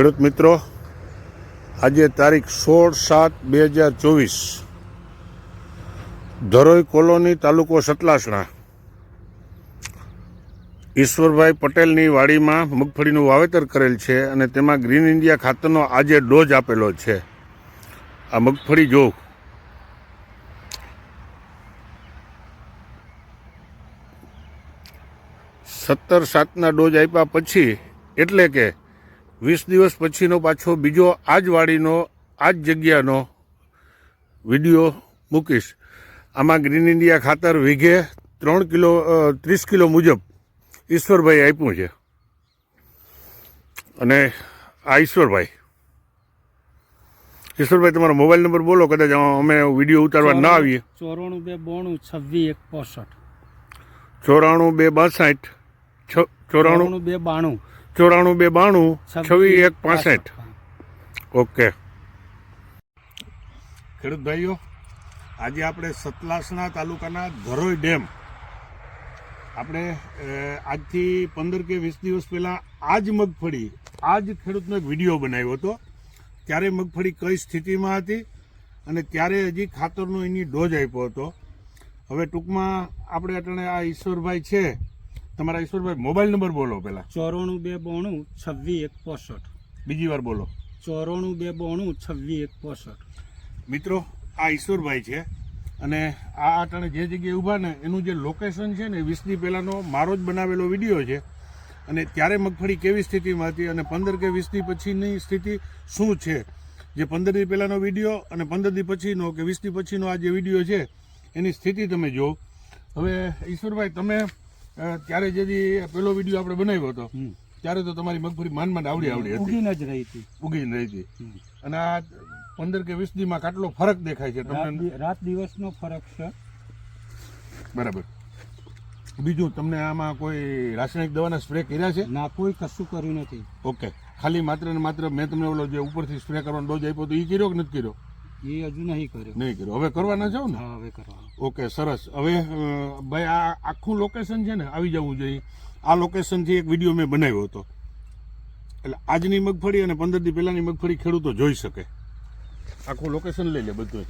ખેડૂત મિત્રો, આજે તારીખ સોળ સાત બે હજાર ચોવીસ, ધરોઈ કોલોની તાલુકો સતલાસણા. ઈશ્વરભાઈ પટેલની વાડીમાં મગફળીનું વાવેતર કરેલ છે અને તેમાં ગ્રીન ઇન્ડિયા ખાતરનો આજે ડોઝ આપેલો છે. આ મગફળી જો સત્તર સાતના ડોઝ આપ્યા પછી, એટલે કે વીસ દિવસ પછીનો પાછો બીજો આ જ વાડીનો આ જ જગ્યાનો વીડિયો મૂકીશ. આમાં ગ્રીન ઇન્ડિયા ખાતર વીઘે ત્રણ કિલો ત્રીસ કિલો મુજબ ઈશ્વરભાઈ આપ્યું છે. અને આ ઈશ્વરભાઈ. ઈશ્વરભાઈ તમારો મોબાઈલ નંબર બોલો કદાચ અમે વીડિયો ઉતારવા ના આવીએ. ચોરાણું બે બોણું છવ્વીસ એક પોસઠ. ચોરાણું બે બાસઠ ચોરાણું બે બાણું. ચોરાણું બે બાણું છવ્વીસ એક પાસઠ. ઓકે. ખેડૂત ભાઈઓ આજે આપણે સતલાસણા તાલુકાના ધરોઈ ડેમ. આપણે આજથી પંદર કે વીસ દિવસ પહેલાં આ જ મગફળી આ જ ખેડૂતનો એક વીડિયો બનાવ્યો હતો. ત્યારે મગફળી કઈ સ્થિતિમાં હતી અને ત્યારે હજી ખાતરનો એની ડોઝ આપ્યો હતો. હવે ટૂંકમાં આપણે અટાણે આ ઈશ્વરભાઈ છે તમારા ઈશ્વરભાઈ મોબાઈલ નંબર બોલો પહેલાં ચોરાણું બે બોણું છવ્વીસ એક પોસઠ. બીજી વાર બોલો. ચોરાણું બે બોણું છવ્વીસ એક પોસઠ. મિત્રો આ ઈશ્વરભાઈ છે અને આ અટાણે જે જગ્યાએ ઊભા ને એનું જે લોકેશન છે ને વીસની પહેલાંનો મારો જ બનાવેલો વીડિયો છે. અને ત્યારે મગફળી કેવી સ્થિતિમાં હતી અને પંદર કે વીસની પછીની સ્થિતિ શું છે? જે પંદરથી પહેલાંનો વીડિયો અને પંદરથી પછીનો કે વીસની પછીનો આ જે વીડિયો છે એની સ્થિતિ તમે જુઓ. હવે ઈશ્વરભાઈ તમે ત્યારે જે પેલો વીડિયો આપણે બનાવ્યો હતો. ત્યારે તો તમારી મગફળી માંડ માંડ આવડી આવડી હતી. ઉગીને જ રહી હતી. ઉગીને રહી હતી. અને આ પંદર કે વીસ દીમાં કેટલો ફરક દેખાય છે તમને. રાત દિવસનો ફરક છે. બરાબર. બીજું તમને આમાં કોઈ રાસાયણિક દવાના સ્પ્રે કર્યા છે? ના કોઈ કશું કર્યું નથી. ઓકે. ખાલી માત્ર ને માત્ર મેં તમને ઓલો જે ઉપરથી સ્પ્રે કરવાનો ડોઝ આપ્યો તો એ કર્યો કે નથી કર્યો? એ હજુ નહીં કર્યો. નહીં કર્યો. હવે કરવાના જાવ ને? હવે કરવાનું. ઓકે, સરસ. હવે ભાઈ, આ આખું લોકેશન છે ને, આવી જવું જોઈએ. આ લોકેશનથી એક વીડિયો મેં બનાવ્યો હતો. એટલે આજની મગફળી અને પંદર દી પહેલાંની મગફળી ખેડૂતો જોઈ શકે. આખું લોકેશન લઈ લે બધું